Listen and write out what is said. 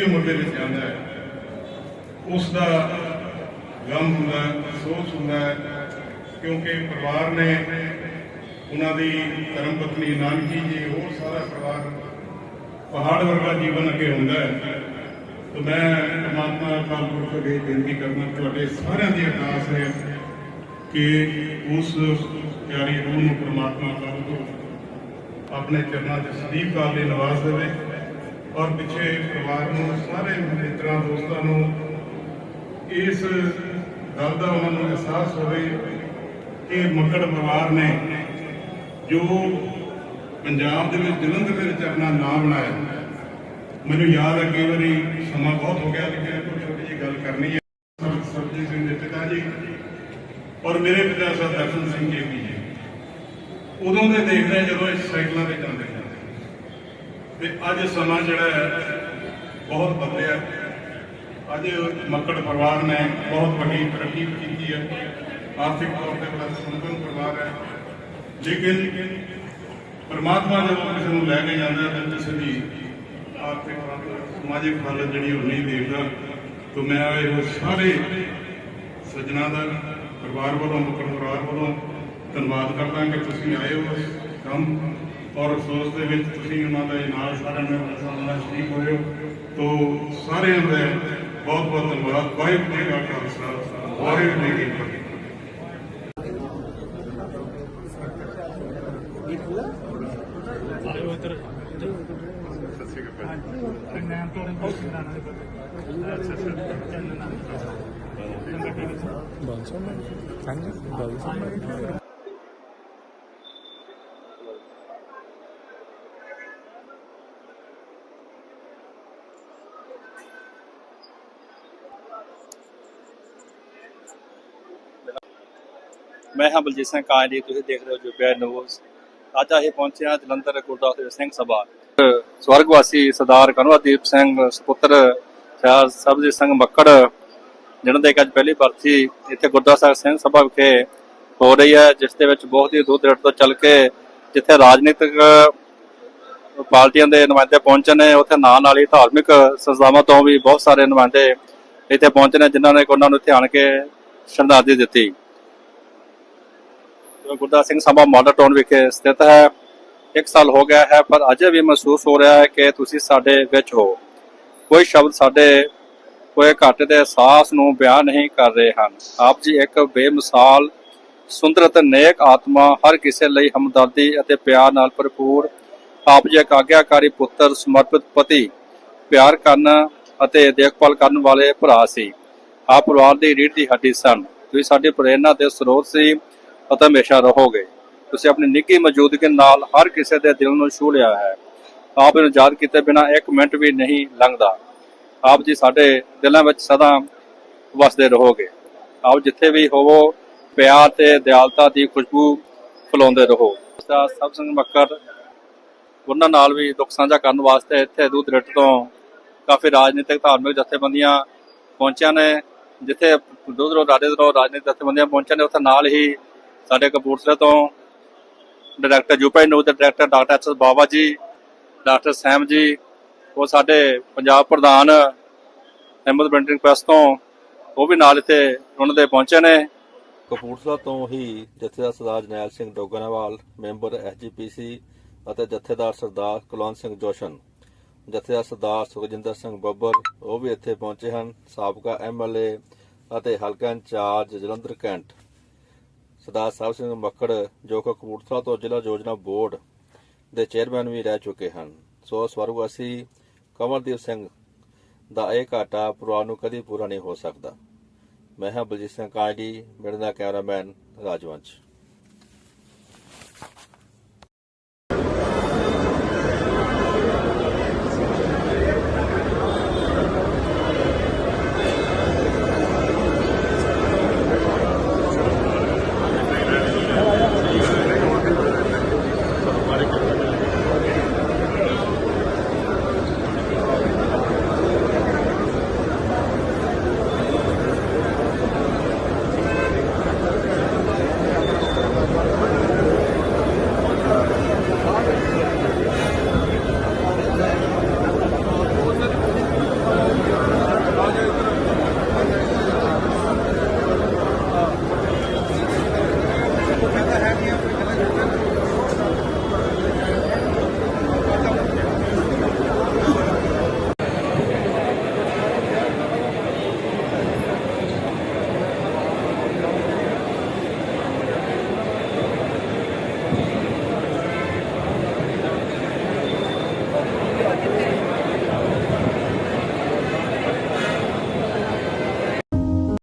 ਵੱਡੀ ਉਮਰ ਦੇ ਵਿੱਚ ਜਾਂਦਾ ਹੈ। ਉਸ ਦਾ ਗਮ ਹੁੰਦਾ ਹੈ, ਅਫਸੋਸ ਹੁੰਦਾ ਹੈ ਕਿਉਂਕਿ ਪਰਿਵਾਰ ਨੇ ਉਹਨਾਂ ਦੀ ਧਰਮ ਪਤਨੀ ਨਾਨਕੀ ਜੀ ਹੋਰ ਸਾਰਾ ਪਰਿਵਾਰ ਪਹਾੜ ਵਰਗਾ ਜੀਵਨ ਅੱਗੇ ਹੁੰਦਾ ਹੈ। ਤੇ ਮੈਂ ਪਰਮਾਤਮਾ ਅਕਾਲ ਪੁਰਖ ਅੱਗੇ ਬੇਨਤੀ ਕਰਨਾ ਤੁਹਾਡੇ ਸਾਰਿਆਂ ਦੀ ਅਰਦਾਸ ਹੈ ਕਿ ਉਸ ਪਿਆਰੀ ਰੂਹ ਨੂੰ ਪਰਮਾਤਮਾ ਅਕਾਲ ਪੁਰਖ ਆਪਣੇ ਚਰਨਾਂ 'ਚ ਸਦੀਪ ਕਾਲ ਲਈ ਨਿਵਾਸ ਦੇਵੇ। ਔਰ ਪਿੱਛੇ ਪਰਿਵਾਰ ਨੂੰ, ਸਾਰੇ ਮਿੱਤਰਾਂ, ਦੋਸਤਾਂ ਨੂੰ ਇਸ ਗੱਲ ਦਾ ਉਹਨਾਂ ਨੂੰ ਅਹਿਸਾਸ ਹੋਵੇ ਕਿ ਮੱਕੜ ਪਰਿਵਾਰ ਨੇ ਜੋ ਪੰਜਾਬ ਦੇ ਵਿੱਚ ਜਲੰਧਰ ਦੇ ਵਿੱਚ ਆਪਣਾ ਨਾਮ ਬਣਾਇਆ। ਮੈਨੂੰ ਯਾਦ ਹੈ, ਕਈ ਵਾਰੀ ਸਮਾਂ ਬਹੁਤ ਹੋ ਗਿਆ, ਲੇਕਿਨ ਕੋਈ ਛੋਟੀ ਜਿਹੀ ਗੱਲ ਕਰਨੀ ਹੈ। ਸਰ- ਸਰਬਜੀਤ ਸਿੰਘ ਦੇ ਪਿਤਾ ਜੀ ਔਰ ਮੇਰੇ ਪਿਤਾ ਸਾਹਿਬ ਦਰਸ਼ਨ ਸਿੰਘ ਜੀ ਵੀ ਜੀ। ਉਦੋਂ ਦੇ ਦੇਖਦੇ ਜਦੋਂ ਇਹ ਸਾਈਕਲਾਂ ਤੇ ਜਾਂਦੇ ਤੇ ਅੱਜ ਸਮਾਂ ਜਿਹੜਾ ਹੈ ਬਹੁਤ ਬਦਲਿਆ। ਅੱਜ ਮੱਕੜ ਪਰਿਵਾਰ ਨੇ ਬਹੁਤ ਵੱਡੀ ਤਰੱਕੀ ਕੀਤੀ ਹੈ। ਆਰਥਿਕ ਤੌਰ ਤੇ ਬੜਾ ਸੰਪੰਨ ਪਰਿਵਾਰ ਹੈ। ਲੇਕਿਨ ਪਰਮਾਤਮਾ ਜਦੋਂ ਕਿਸੇ ਨੂੰ ਲੈ ਕੇ ਜਾਂਦਾ ਹੈ ਤਾਂ ਕਿਸੇ ਦੀ ਆਰਥਿਕ ਹਾਲਤ, ਸਮਾਜਿਕ ਹਾਲਤ ਜਿਹੜੀ ਉਹ ਨਹੀਂ ਦੇਖਦਾ। ਤਾਂ ਮੈਂ ਇਹ ਸਾਰੇ ਸੱਜਣਾ ਦਾ ਪਰਿਵਾਰ ਵੱਲੋਂ ਮੱਕੜ ਪਰਿਵਾਰ ਵੱਲੋਂ ਧੰਨਵਾਦ ਕਰਦਾ ਕਿ ਤੁਸੀਂ ਆਏ ਹੋ ਕੰਮ ਔਰ ਅਫਸੋਸ ਦੇ ਵਿੱਚ ਤੁਸੀਂ ਉਹਨਾਂ ਦੇ ਨਾਲ ਸਾਰਿਆਂ ਨੇ ਸਾਡੇ ਨਾਲ ਸ਼ਰੀਕ ਹੋਏ ਹੋ। ਸਾਰਿਆਂ ਦਾ ਬਹੁਤ ਬਹੁਤ ਧੰਨਵਾਦ। ਵਾਹਿਗੁਰੂ ਜੀ ਕਾ ਖਾਲਸਾ, ਵਾਹਿਗੁਰੂ ਜੀ ਕੀ ਫਤਿਹ। ਮੈਂ ਹਾਂ ਬਲਜੀਤ ਸਿੰਘ ਕਾਂਜੀ ਤੁਸੀਂ ਦੇਖ ਰਹੇ ਹੋ ਜੁਬਿਆ ਨਿਊਜ਼। ਅੱਜ ਅਸੀਂ ਪਹੁੰਚੇ ਹਾਂ ਜਲੰਧਰ ਗੁਰਦਾਸਪੁਰ ਸਿੰਘ ਸਭਾ। ਸਵਰਗਵਾਸੀ ਸਰਦਾਰ ਕਨਵਾਦੀਪ ਸਿੰਘ ਸੁਪੁੱਤਰ ਸਿਆਰ ਸਬਜੀਤ ਸਿੰਘ ਮੱਕੜ ਜਿਹਨਾਂ ਦੇ ਅੱਜ ਪਹਿਲੀ ਬਰਸੀ ਇੱਥੇ ਗੁਰਦਾਸਪੁਰ ਸਿੰਘ ਸਭਾ ਵਿਖੇ ਹੋ ਰਹੀ ਹੈ, ਜਿਸ ਦੇ ਵਿੱਚ ਬਹੁਤ ਹੀ ਦੂਰ ਦਰਟ ਤੋਂ ਚੱਲ ਕੇ ਜਿੱਥੇ ਰਾਜਨੀਤਿਕ ਪਾਰਟੀਆਂ ਦੇ ਨੁਮਾਇੰਦੇ ਪਹੁੰਚੇ ਨੇ, ਉੱਥੇ ਨਾਲ ਨਾਲ ਹੀ ਧਾਰਮਿਕ ਸੰਸਥਾਵਾਂ ਤੋਂ ਵੀ ਬਹੁਤ ਸਾਰੇ ਨੁਮਾਇੰਦੇ ਇੱਥੇ ਪਹੁੰਚੇ ਨੇ, ਜਿਨ੍ਹਾਂ ਨੇ ਉਹਨਾਂ ਨੂੰ ਇੱਥੇ ਆਣ ਕੇ ਸ਼ਰਧਾਂਜਲੀ ਦਿੱਤੀ। ਗੁਰਦਾਸ ਸਿੰਘ ਸਭਾ ਮਾਡਲ ਟਾਊਨ ਵਿਖੇ ਸਥਿਤ ਹੈ। ਇੱਕ ਸਾਲ ਹੋ ਗਿਆ ਹੈ, ਪਰ ਅਜੇ ਵੀ ਮਹਿਸੂਸ ਹੋ ਰਿਹਾ ਹੈ ਕਿ ਤੁਸੀਂ ਸਾਡੇ ਵਿੱਚ ਹੋ। ਕੋਈ ਸ਼ਬਦ ਸਾਡੇ, ਕੋਈ ਘਾਟੇ ਦੇ ਅਹਿਸਾਸ ਨੂੰ ਬਿਆਨ ਨਹੀਂ ਕਰ ਰਹੇ ਹਨ। ਆਪ ਜੀ ਇੱਕ ਬੇਮਿਸਾਲ ਸੁੰਦਰ ਅਤੇ ਨੇਕ ਆਤਮਾ, ਹਰ ਕਿਸੇ ਲਈ ਹਮਦਰਦੀ ਅਤੇ ਪਿਆਰ ਨਾਲ ਭਰਪੂਰ। ਆਪ ਜੀ ਇੱਕ ਆਗਿਆਕਾਰੀ ਪੁੱਤਰ, ਸਮਰਪਿਤ ਪਤੀ, ਪਿਆਰ ਕਰਨ ਅਤੇ ਦੇਖਭਾਲ ਕਰਨ ਵਾਲੇ ਭਰਾ ਸੀ। ਆਪ ਪਰਿਵਾਰ ਦੀ ਰੀੜ ਦੀ ਹੱਡੀ ਸਨ। ਤੁਸੀਂ ਸਾਡੀ ਪ੍ਰੇਰਨਾ ਦੇ ਸਰੋਤ ਸੀ। ਅਤੇ ਹਮੇਸ਼ਾ ਰਹੋਗੇ। ਤੁਸੀਂ ਆਪਣੀ ਨਿੱਘੀ ਮੌਜੂਦਗੀ ਨਾਲ ਹਰ ਕਿਸੇ ਦੇ ਦਿਲ ਨੂੰ ਛੂ ਲਿਆ ਹੈ। ਆਪ ਨੂੰ ਯਾਦ ਕੀਤੇ ਬਿਨਾ ਇੱਕ ਮਿੰਟ ਵੀ ਨਹੀਂ ਲੰਘਦਾ। ਆਪ ਜੀ ਸਾਡੇ ਦਿਲਾਂ ਵਿੱਚ ਸਦਾ ਵਸਦੇ ਰਹੋਗੇ। ਆਪ ਜਿੱਥੇ ਵੀ ਹੋਵੋ, ਪਿਆਰ ਤੇ ਦਿਆਲਤਾ ਦੀ ਖੁਸ਼ਬੂ ਫੈਲਾਉਂਦੇ ਰਹੋ। ਸਾ ਸਭ ਸਿੰਘ ਮੱਕਰ ਉਹਨਾਂ ਨਾਲ ਵੀ ਦੁੱਖ ਸਾਂਝਾ ਕਰਨ ਵਾਸਤੇ ਇੱਥੇ ਦੂਰ ਦਰਟ ਤੋਂ ਕਾਫੀ ਰਾਜਨੀਤਿਕ, ਧਾਰਮਿਕ ਜਥੇਬੰਦੀਆਂ ਪਹੁੰਚੀਆਂ ਨੇ। ਜਿੱਥੇ ਦੂਰ ਦੂਰ ਰਾਜੇ ਤੋਂ ਰਾਜਨੀਤਿਕ ਜਥੇਬੰਦੀਆਂ ਪਹੁੰਚੀਆਂ ਨੇ, ਉੱਥੇ ਨਾਲ ਹੀ ਸਾਡੇ ਕਪੂਰਥਲੇ ਤੋਂ ਡਾਇਰੈਕਟਰ ਯੂਪੀ ਨੂੰ ਤੇ director doctor S Baba ji, doctor ਸੈਮ ਜੀ, ਉਹ ਸਾਡੇ ਪੰਜਾਬ ਪ੍ਰਧਾਨ ਅਹਿਮਦ ਪ੍ਰਿੰਟਿੰਗ ਪ੍ਰੈਸ ਤੋਂ, ਉਹ ਵੀ ਨਾਲ ਇੱਥੇ ਉਹਨਾਂ ਦੇ ਪਹੁੰਚੇ ਨੇ। ਕਪੂਰਥਲਾ ਤੋਂ ਹੀ ਜਥੇਦਾਰ ਸਰਦਾਰ ਜਨੈਲ ਸਿੰਘ ਡੋਗਰਾਵਾਲ ਮੈਂਬਰ ਐਸਜੀਪੀਸੀ ਅਤੇ ਜਥੇਦਾਰ ਸਰਦਾਰ ਕੁਲਵੰਤ ਸਿੰਘ ਜੋਸ਼ਨ ਜਥੇਦਾਰ ਸਰਦਾਰ ਸੁਖਜਿੰਦਰ ਸਿੰਘ ਬੱਬਰ, ਉਹ ਵੀ ਇੱਥੇ ਪਹੁੰਚੇ ਹਨ। ਸਾਬਕਾ ਐਮਐਲਏ ਅਤੇ ਹਲਕਾ ਇੰਚਾਰਜ ਜਲੰਧਰ ਕੈਂਟ। ਸਰਦਾਰ ਸਾਹਿਬ ਸਿੰਘ ਮੱਕੜ, ਜੋ ਕਿ ਕਪੂਰਥਲਾ ਤੋਂ ਜ਼ਿਲ੍ਹਾ ਯੋਜਨਾ ਬੋਰਡ ਦੇ ਚੇਅਰਮੈਨ ਵੀ ਰਹਿ ਚੁੱਕੇ ਹਨ। ਸੋ ਸਵਰਗਵਾਸੀ ਕਮਲਦੀਪ ਸਿੰਘ ਦਾ ਇਹ ਘਾਟਾ ਪਰਿਵਾਰ ਨੂੰ ਕਦੀ ਪੂਰਾ ਨਹੀਂ ਹੋ ਸਕਦਾ। ਮੈਂ ਹਾਂ ਬਲਜੀਤ ਸਿੰਘ ਕਾਂਡੀ ਮੇਰੇ ਨਾਲ ਕੈਮਰਾਮੈਨ ਰਾਜਵੰਸ਼।